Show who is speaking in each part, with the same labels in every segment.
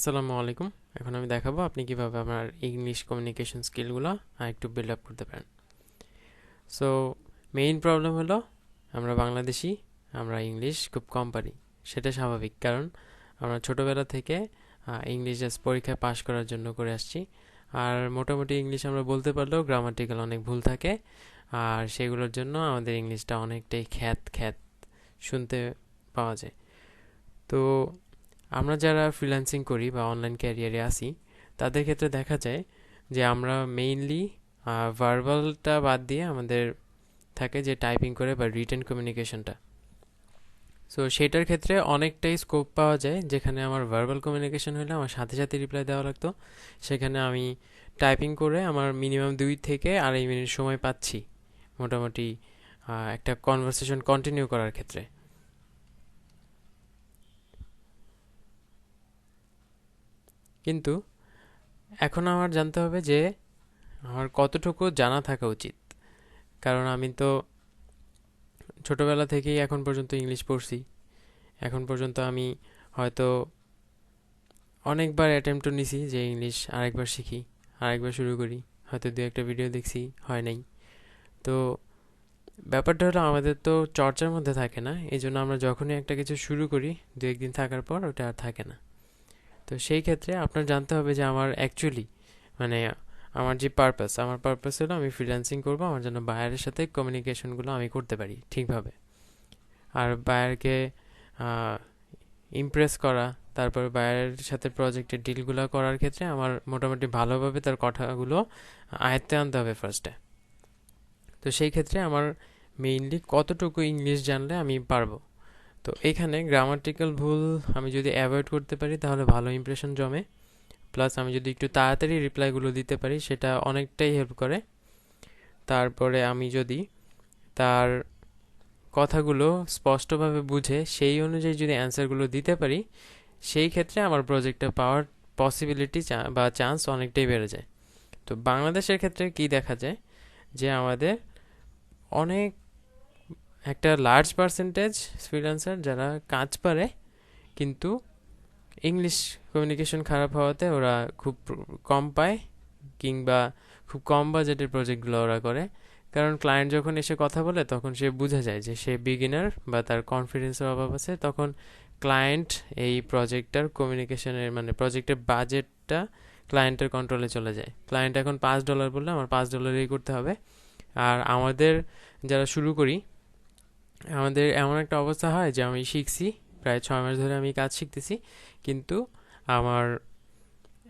Speaker 1: আসসালামু আলাইকুম। এখন আমি দেখাবো আপনি কীভাবে আপনার ইংলিশ কমিউনিকেশন স্কিলগুলো আর একটু বিল্ড আপ করতে পারেন। সো মেইন প্রবলেম হলো আমরা বাংলাদেশি, আমরা ইংলিশ খুব কম পারি। সেটা স্বাভাবিক কারণ আমরা ছোটোবেলা থেকে ইংলিশ পরীক্ষায় পাশ করার জন্য করে আসছি। আর মোটামুটি ইংলিশ আমরা বলতে পারলেও গ্রামাটিক্যাল অনেক ভুল থাকে। আর সেগুলোর জন্য আমাদের ইংলিশটা অনেকটাই খ্যাত খ্যাত শুনতে পাওয়া যায়। তো আমরা যারা ফ্রিল্যান্সিং করি বা অনলাইন ক্যারিয়ারে আসি তাদের ক্ষেত্রে দেখা যায় যে আমরা মেইনলি ভার্বালটা বাদ দিয়ে আমাদের থাকে যে টাইপিং করে বা রিটেন কমিউনিকেশনটা সো সেটার ক্ষেত্রে অনেকটাই স্কোপ পাওয়া যায়, যেখানে আমার ভার্বাল কমিউনিকেশন হলে আমার সাথে সাথে রিপ্লাই দেওয়া লাগতো। সেখানে আমি টাইপিং করে আমার মিনিমাম দুই থেকে আড়াই মিনিট সময় পাচ্ছি, মোটামুটি একটা কনভারসেশন কন্টিনিউ করার ক্ষেত্রে। কিন্তু এখন আমার জানতে হবে যে আমার কতটুকু জানা থাকা উচিত। কারণ আমি তো ছোটোবেলা থেকেই এখন পর্যন্ত ইংলিশ পড়ছি। এখন পর্যন্ত আমি হয়তো অনেকবার অ্যাটেম্পটও নিছি যে ইংলিশ আরেকবার শিখি, আরেকবার শুরু করি। হয়তো দু একটা ভিডিও দেখছি, হয় নাই। তো ব্যাপারটা হলো আমাদের তো চর্চার মধ্যে থাকে না এই জন্য আমরা যখনই একটা কিছু শুরু করি, দু একদিন থাকার পর ওটা আর থাকে না। তো সেই ক্ষেত্রে আপনার জানতে হবে যে আমার অ্যাকচুয়ালি মানে আমার যে পারপাস আমার পারপাস হলো আমি ফ্রিল্যান্সিং করব, আমার জন্য বায়ারের সাথে কমিউনিকেশনগুলো আমি করতে পারি ঠিকভাবে। আর বায়ারকে ইমপ্রেস করা, তারপর বায়ারের সাথে প্রজেক্টের ডিলগুলো করার ক্ষেত্রে আমার মোটামুটি ভালোভাবে তার কথাগুলো আয়ত্তে আনতে হবে ফার্স্টে তো সেই ক্ষেত্রে আমার মেইনলি কতটুকু ইংলিশ জানলে আমি পারব? তো এখানে গ্রামাটিক্যাল ভুল আমি যদি অ্যাভয়েড করতে পারি, তাহলে ভালো ইমপ্রেশন জমে। প্লাস আমি যদি একটু তাড়াতাড়ি রিপ্লাইগুলো দিতে পারি, সেটা অনেকটাই হেল্প করে। তারপরে আমি যদি তার কথাগুলো স্পষ্টভাবে বুঝে, সেই অনুযায়ী যদি অ্যান্সারগুলো দিতে পারি, সেই ক্ষেত্রে আমার প্রজেক্টটা পাওয়ার পসিবিলিটি বা চান্স অনেকটাই বেড়ে যায়। তো বাংলাদেশের ক্ষেত্রে কি দেখা যায়? যে আমাদের অনেক একটা লার্জ পার্সেন্টেজ ফ্রিল্যান্সার যারা কাজ পারে, কিন্তু ইংলিশ কমিউনিকেশন খারাপ হওয়াতে ওরা খুব কম পায় কিংবা খুব কম বাজেটের প্রজেক্টগুলো ওরা করে। কারণ ক্লায়েন্ট যখন এসে কথা বলে, তখন সে বোঝা যায় যে সে বিগিনার বা তার কনফিডেন্সের অভাব আছে। তখন ক্লায়েন্ট এই প্রজেক্টটার কমিউনিকেশনের মানে প্রজেক্টের বাজেটটা ক্লায়েন্টের কন্ট্রোলে চলে যায়। ক্লায়েন্ট এখন পাঁচ ডলার বললে, আমার পাঁচ ডলারেই করতে হবে। আর আমাদের যারা শুরু করি আমাদের এমন একটা অবস্থা হয় যে আমি শিখছি, প্রায় ছয় মাস ধরে আমি কাজ শিখতেছি, কিন্তু আমার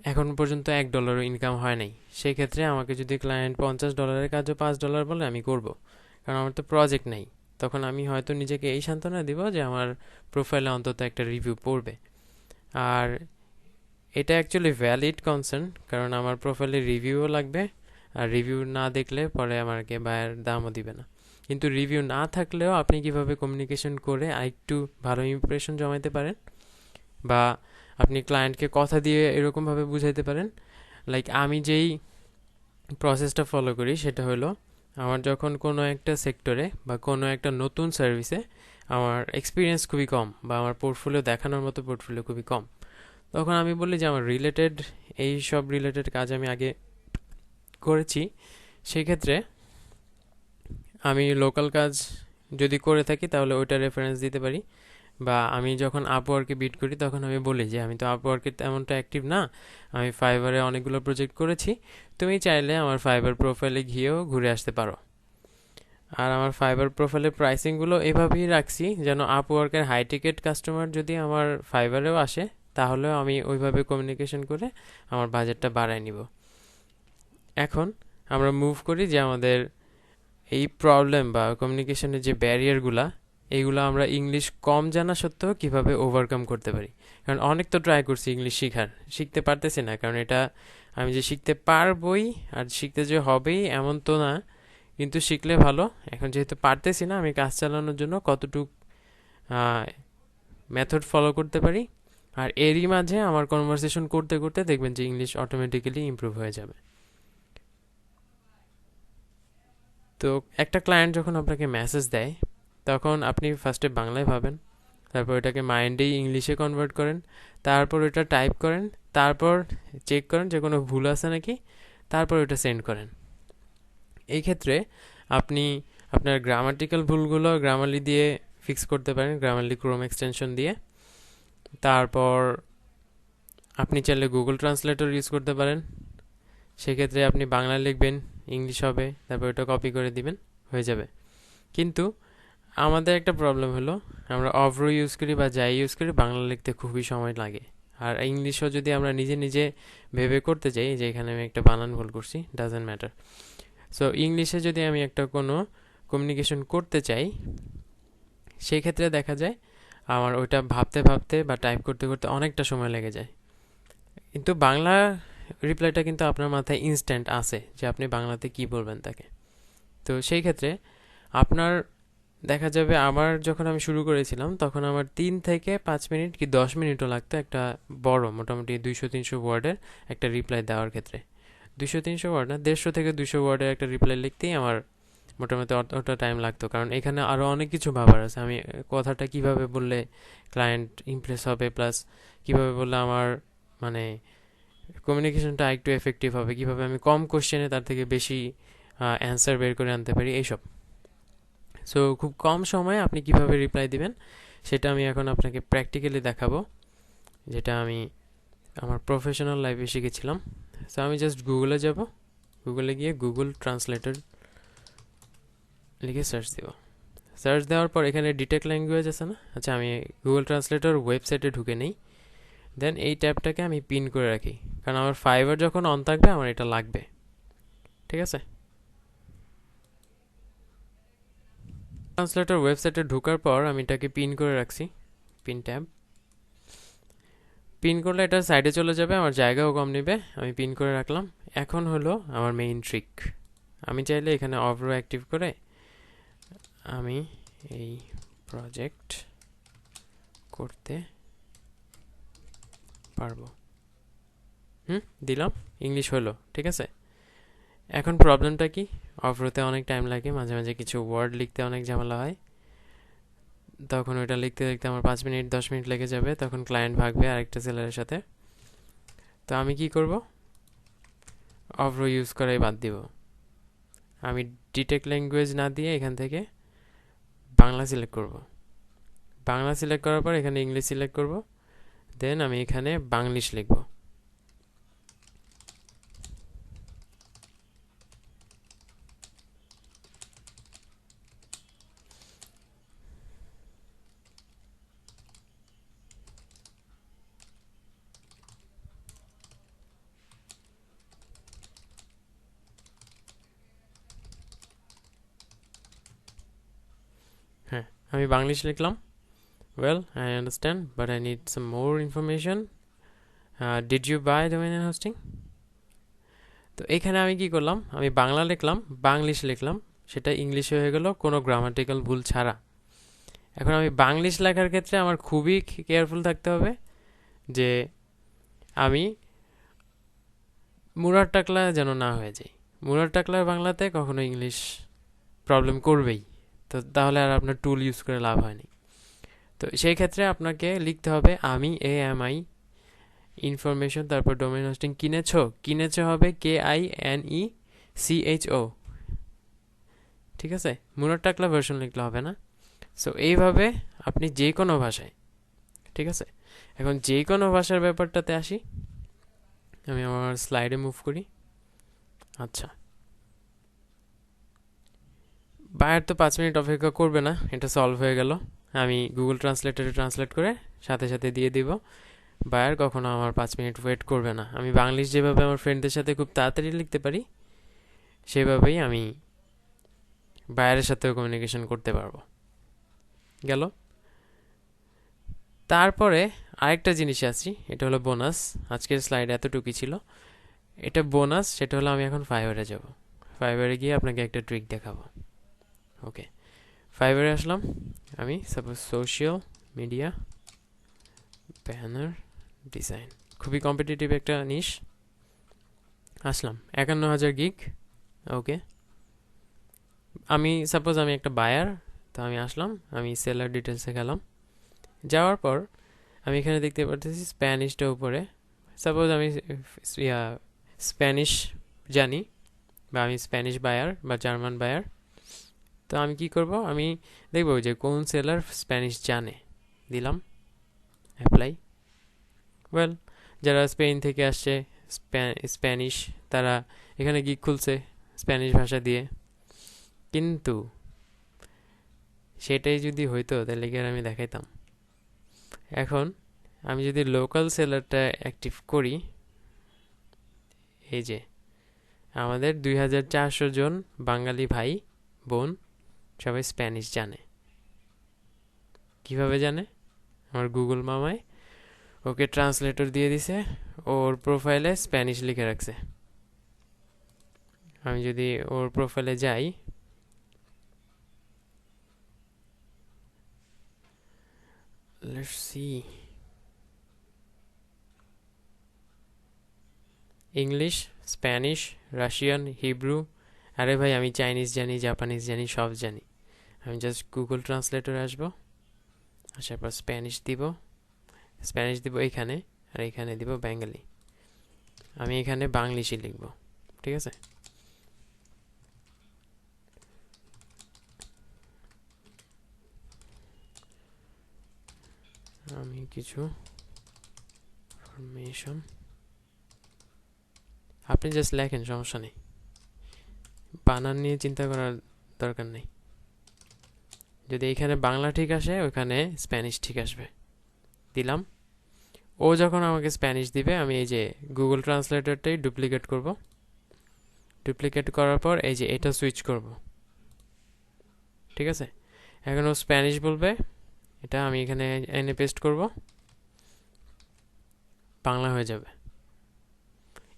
Speaker 1: এখন পর্যন্ত এক ডলারও ইনকাম হয় নাই। সেক্ষেত্রে আমাকে যদি ক্লায়েন্ট পঞ্চাশ ডলারের কাজও পাঁচ ডলার বলে, আমি করব। কারণ আমার তো প্রজেক্ট নেই। তখন আমি হয়তো নিজেকে এই সান্ত্বনা দিব যে আমার প্রোফাইলে অন্তত একটা রিভিউ পড়বে। আর এটা অ্যাকচুয়ালি ভ্যালিড কনসার্ন কারণ আমার প্রোফাইলে রিভিউও লাগবে, আর রিভিউ না দেখলে পরে আমাকে বায়ের দামও দিবে না। কিন্তু রিভিউ না থাকলেও আপনি কীভাবে কমিউনিকেশন করে আরেকটু ভালো ইমপ্রেশন জমাইতে পারেন? বা আপনি ক্লায়েন্টকে কথা দিয়ে এরকমভাবে বুঝাইতে পারেন? লাইক আমি যেই প্রসেসটা ফলো করি সেটা হলো, আমার যখন কোনো একটা সেক্টরে বা কোনো একটা নতুন সার্ভিসে আমার এক্সপিরিয়েন্স খুবই কম বা আমার পোর্টফোলিও দেখানোর মতো পোর্টফোলিও খুবই কম, তখন আমি বলি যে আমার রিলেটেড এই সব রিলেটেড কাজ আমি আগে করেছি। সেক্ষেত্রে আমি লোকাল কাজ যদি করে থাকি, তাহলে ওইটা রেফারেন্স দিতে পারি। বা আমি যখন আপওয়ার্কে বিট করি, তখন আমি বলি যে, আমি তো আপওয়ার্কে তেমনটা অ্যাক্টিভ না। আমি ফাইবারে অনেকগুলো প্রজেক্ট করেছি। তুমি চাইলে আমার ফাইবার প্রোফাইলে গিয়েও ঘুরে আসতে পারো। আর আমার ফাইবার প্রোফাইলের প্রাইসিংগুলো এভাবেই রাখছি, যেন আপওয়ার্কের হাই টিকেট কাস্টমার যদি আমার ফাইবারেও আসে, তাহলেও আমি ওইভাবে কমিউনিকেশন করে আমার বাজেটটা বাড়ায় নিব। এখন আমরা মুভ করি যে আমাদের এই প্রবলেম বা কমিউনিকেশনের যে ব্যারিয়ারগুলা এইগুলো আমরা ইংলিশ কম জানা সত্ত্বেও কীভাবে ওভারকাম করতে পারি? কারণ অনেক তো ট্রাই করছি ইংলিশ শেখার, শিখতে পারতেছি না। কারণ এটা আমি যে শিখতে পারবই আর শিখতে যে হবেই এমন তো না, কিন্তু শিখলে ভালো। এখন যেহেতু পারতেছি না, আমি কাজ চালানোর জন্য কতটুক মেথড ফলো করতে পারি। আর এরই মাঝে আমার কনভারসেশন করতে করতে দেখবেন যে ইংলিশ অটোমেটিক্যালি ইম্প্রুভ হয়ে যাবে। তো একটা ক্লায়েন্ট যখন আপনাকে মেসেজ দেয়, তখন আপনি ফার্স্টে বাংলায় ভাবেন, তারপর এটাকে মাইন্ডেই ইংলিশে কনভার্ট করেন, তারপর ওটা টাইপ করেন, তারপর চেক করেন যে কোনো ভুল আছে নাকি, তারপর ওটা সেন্ড করেন। এই ক্ষেত্রে আপনি আপনার গ্রামাটিক্যাল ভুলগুলো গ্রামারলি দিয়ে ফিক্স করতে পারেন গ্রামারলি ক্রোম এক্সটেনশন দিয়ে। তারপর আপনি চাইলে গুগল ট্রান্সলেটর ইউজ করতে পারেন। সেক্ষেত্রে আপনি বাংলা লিখবেন ইংলিশ হবে, তারপর ওটা কপি করে দিবেন, হয়ে যাবে। কিন্তু আমাদের একটা প্রবলেম হলো, আমরা অভ্র ইউজ করি বা যাই ইউজ করি, বাংলা লিখতে খুবই সময় লাগে। আর ইংলিশও যদি আমরা নিজে নিজে ভেবে করতে চাই যে এখানে আমি একটা বানান ভুল করছি ডাজেন্ট ম্যাটার সো ইংলিশে যদি আমি একটা কোনো কমিউনিকেশন করতে চাই সেই ক্ষেত্রে দেখা যায় আমার ওইটা ভাবতে ভাবতে বা টাইপ করতে করতে অনেকটা সময় লেগে যায়। কিন্তু বাংলা রিপ্লাইটা কিন্তু আপনার মাথায় ইনস্ট্যান্ট আছে যে আপনি বাংলাতে কি বলবেন তাকে। তো সেই ক্ষেত্রে আপনার দেখা যাবে আমার যখন আমি শুরু করেছিলাম, তখন আমার তিন থেকে পাঁচ মিনিট কি দশ মিনিটও লাগতো একটা বড়, মোটামুটি দুইশো, তিনশো ওয়ার্ডের একটা রিপ্লাই দেওয়ার ক্ষেত্রে। দুশো তিনশো ওয়ার্ড না, দেড়শো থেকে দুশো ওয়ার্ডের একটা রিপ্লাই লিখতেই আমার মোটামুটি অতটা টাইম লাগতো। কারণ এখানে আরও অনেক কিছু ভাবার আছে। আমি কথাটা কীভাবে বললে ক্লায়েন্ট ইমপ্রেস হবে প্লাস কীভাবে বললে আমার মানে কমিউনিকেশনটা একটু এফেক্টিভ হবে। কীভাবে আমি কম কোশ্চেনে তার থেকে বেশি অ্যান্সার বের করে আনতে পারি, এইসব। সো খুব কম সময়ে আপনি কীভাবে রিপ্লাই দিবেন, সেটা আমি এখন আপনাকে প্র্যাকটিক্যালি দেখাবো। যেটা আমি আমার প্রফেশনাল লাইফে শিখেছিলাম। সো আমি জাস্ট গুগলে যাব। গুগলে গিয়ে গুগল ট্রান্সলেটর লিখে সার্চ দিব। সার্চ দেওয়ার পর এখানে ডিটেক্ট ল্যাঙ্গুয়েজ আছে না? আচ্ছা আমি গুগল ট্রান্সলেটর ওয়েবসাইটে ঢুকে নেই। দেন এই ট্যাবটাকে আমি পিন করে রাখি। কারণ আমার ফাইবার যখন অন থাকবে, আমার এটা লাগবে। ঠিক আছে? ট্রান্সলেটর ওয়েবসাইটে ঢোকার পর আমি এটাকে পিন করে রাখছি। পিন ট্যাব পিন করলে এটা সাইডে চলে যাবে, আমার জায়গাও কম নেবে, আমি পিন করে রাখলাম। এখন হলো আমার মেইন ট্রিক আমি চাইলে এখানে অভ্রো অ্যাক্টিভ করে আমি এই প্রজেক্ট করতে পারব। হুম, দিলাম। ইংলিশ হলো, ঠিক আছে? এখন প্রবলেমটা কি? অফরোতে অনেক টাইম লাগে, মাঝে মাঝে কিছু ওয়ার্ড লিখতে অনেক ঝামেলা হয়। তখন ওইটা লিখতে লিখতে আমার পাঁচ মিনিট, দশ মিনিট লেগে যাবে, তখন ক্লায়েন্ট ভাগবে আরেকটা সেলারের সাথে। তো আমি কি করব? অফরো ইউজ করাই বাদ দিব। আমি ডিটেক্ট ল্যাঙ্গুয়েজ না দিয়ে এখান থেকে বাংলা সিলেক্ট করব। বাংলা সিলেক্ট করার পর এখানে ইংলিশ সিলেক্ট করব। দেন আমি এখানে বাংলিশ লিখব হ্যাঁ আমি বাংলিশ লিখলাম। Well, I understand but I need some more information you buy domain and hosting? তো এখানে আমি কি করলাম? আমি বাংলা লিখলাম বাংলিশ লিখলাম সেটা ইংলিশে হয়ে গেল কোনো গ্রামাটিক্যাল ভুল ছাড়া। এখন আমি বাংলিশ লেখার ক্ষেত্রে আমার খুবই কেয়ারফুল থাকতে হবে যে আমি মুরার টাকলা যেন না হয়ে যাই। মুরার টাকলার বাংলাতে কখনো ইংলিশ প্রবলেম করবেই। তো তাহলে আর আপনার টুল ইউজ করে লাভ হয়নি। তো সেই ক্ষেত্রে আপনাকে লিখতে হবে, আমি এ এম আই ইনফরমেশন তারপর ডোমেন হোস্টিং কিনেছ? কিনেছ হবে K I N E C H O ঠিক আছে? মুরার টাকলা ভার্সন লিখলে হবে না। সো এইভাবে আপনি যে কোনো ভাষায়, ঠিক আছে? এখন যে কোনো ভাষার ব্যাপারটাতে আসি। আমি আমার স্লাইডে মুভ করি। আচ্ছা। বায়ার তো পাঁচ মিনিট অপেক্ষা করবে না, এটা সলভ হয়ে গেল। আমি গুগল ট্রান্সলেটারে ট্রান্সলেট করে সাথে সাথে দিয়ে দিব। বায়ার কখনো আমার পাঁচ মিনিট ওয়েট করবে না। আমি বাংলিশ যেভাবে আমার ফ্রেন্ডদের সাথে খুব তাড়াতাড়ি লিখতে পারি, সেভাবেই আমি বায়ারের সাথেও কমিউনিকেশন করতে পারব। গেল। তারপরে আরেকটা জিনিস আসছি এটা হলো বোনাস আজকের স্লাইড এতটুকুই ছিল। এটা বোনাস সেটা হলো আমি এখন ফাইবারে যাব। ফাইবারে গিয়ে আপনাকে একটা ট্রিক দেখাবো। ওকে ফাইবারে আসলাম আমি suppose social media banner design খুবই কম্পিটিটিভ একটা নিশ আসলাম একান্ন হাজার গিগ ওকে আমি সাপোজ আমি একটা বায়ার তো আমি আসলাম, আমি সেলার ডিটেলসে গেলাম। যাওয়ার পর আমি এখানে দেখতে পারতেছি স্প্যানিশটা উপরে। সাপোজ আমি স্প্যানিশ জানি, বা আমি স্প্যানিশ বায়ার বা জার্মান বায়ার তো আমি কি করব? আমি দেখব যে কোন সেলার স্প্যানিশ জানে। দিলাম। অ্যাপ্লাই ওয়েল যারা স্পেন থেকে আসছে স্প্যানিশ তারা এখানে গিক খুলছে স্প্যানিশ ভাষা দিয়ে। কিন্তু সেটাই যদি হইতো, তাহলে কি আর আমি দেখাইতাম। এখন আমি যদি লোকাল সেলারটা অ্যাক্টিভ করি, এই যে আমাদের দুই হাজার চারশো জন বাঙালি ভাই, বোন সবাই স্প্যানিশ জানে। কীভাবে জানে? আমার গুগল মামায় ওকে ট্রান্সলেটর দিয়ে দিছে, ওর প্রোফাইলে স্প্যানিশ লিখে রাখছে। আমি যদি ওর প্রোফাইলে যাই see English Spanish Russian Hebrew আরে ভাই, আমি চাইনিজ জানি জাপানিজ জানি, সব জানি। আমি জাস্ট গুগল ট্রান্সলেটর আসব। আসার পর স্প্যানিশ দিব। স্প্যানিশ দিব এখানে আর এখানে দিব বেঙ্গলি আমি এখানে বাংলিশই লিখব, ঠিক আছে? আমি কিছু ইনফরমেশন আপনি জাস্ট লেখেন, সমস্যা নেই। বানান নিয়ে চিন্তা করার দরকার নেই। যদি এখানে বাংলা ঠিক আসে, ওখানে স্প্যানিশ ঠিক আসবে। দিলাম। ও যখন আমাকে স্প্যানিশ দিবে, আমি এই যে গুগল ট্রান্সলেটরটাই ডুপ্লিকেট করব। ডুপ্লিকেট করার পর এই যে এটা সুইচ করব। ঠিক আছে? এখন ও স্প্যানিশ বলবে। এটা আমি এখানে এনে পেস্ট করব। বাংলা হয়ে যাবে।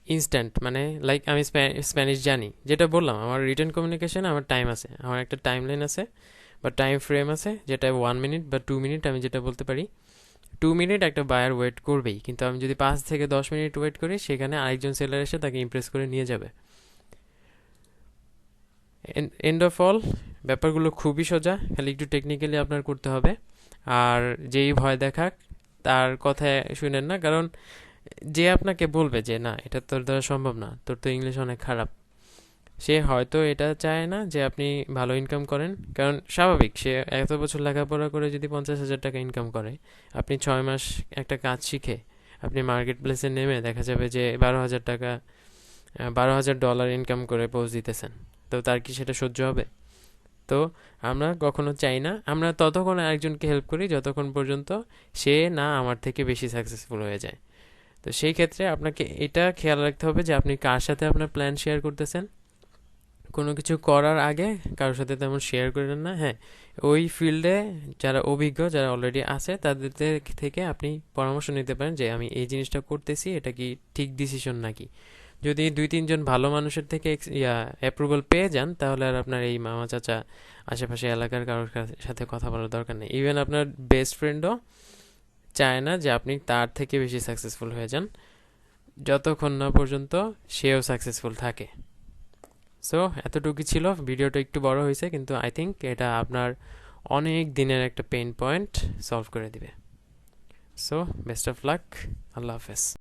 Speaker 1: ইনস্ট্যান্ট মানে লাইক আমি স্প্যানিশ জানি। যেটা বললাম, আমার রিটার্ন কমিউনিকেশন আমার টাইম আছে। আমার একটা টাইম লাইন আছে। বা টাইম ফ্রেম আছে, যেটা ওয়ান মিনিট বা টু মিনিট আমি যেটা বলতে পারি। টু মিনিট একটা বায়ার ওয়েট করবেই, কিন্তু আমি যদি পাঁচ থেকে দশ মিনিট ওয়েট করি, সেখানে আরেকজন সেলার এসে তাকে ইমপ্রেস করে নিয়ে যাবে। এন্ড অফ অল ব্যাপারগুলো খুবই সোজা, খালি একটু টেকনিক্যালি আপনার করতে হবে। আর যেই ভয় দেখাক, তার কথা শুনেন না, কারণ যে আপনাকে বলবে যে, না, এটা তোর দ্বারা সম্ভব না, তোর তো ইংলিশ অনেক খারাপ। সে হয়তো এটা চায় না যে আপনি ভালো ইনকাম করেন। কারণ স্বাভাবিক, সে এত বছর লেখাপড়া করে যদি পঞ্চাশ হাজার টাকা ইনকাম করে, আপনি ছয় মাস একটা কাজ শিখে, আপনি মার্কেট প্লেসে নেমে দেখা যাবে যে বারো হাজার টাকা বারো হাজার ডলার ইনকাম করে পোজ দিতেছেন। তো তার কি সেটা সহ্য হবে? তো আমরা কখনো চাই না। আমরা ততক্ষণ একজনকে হেল্প করি যতক্ষণ পর্যন্ত সে না আমার থেকে বেশি সাকসেসফুল হয়ে যায়। তো সেই ক্ষেত্রে আপনাকে এটা খেয়াল রাখতে হবে যে আপনি কার সাথে আপনার প্ল্যান শেয়ার করতেছেন। কোনো কিছু করার আগে কারোর সাথে তেমন শেয়ার করেন না। হ্যাঁ ওই ফিল্ডে যারা অভিজ্ঞ, যারা অলরেডি আছে তাদের থেকে আপনি পরামর্শ নিতে পারেন যে, আমি এই জিনিসটা করতেছি, এটা কি ঠিক ডিসিশন নাকি? যদি দুই তিনজন ভালো মানুষের থেকে ইয়া অ্যাপ্রুভাল পেয়ে যান, তাহলে আর আপনার এই মামা চাচা আশেপাশে এলাকার কারোর সাথে কথা বলার দরকার নেই। ইভেন আপনার বেস্ট ফ্রেন্ডও চায় না যে, আপনি তার থেকে বেশি সাকসেসফুল হয়ে যান। যতক্ষণ না পর্যন্ত সেও সাকসেসফুল থাকে। সো এতটুকু ছিল। ভিডিওটা একটু বড় হয়েছে, কিন্তু আই থিঙ্ক এটা আপনার অনেক দিনের একটা পেন পয়েন্ট সলভ করে দিবে। সো বেস্ট অফ লাক আল্লাহ হাফেজ।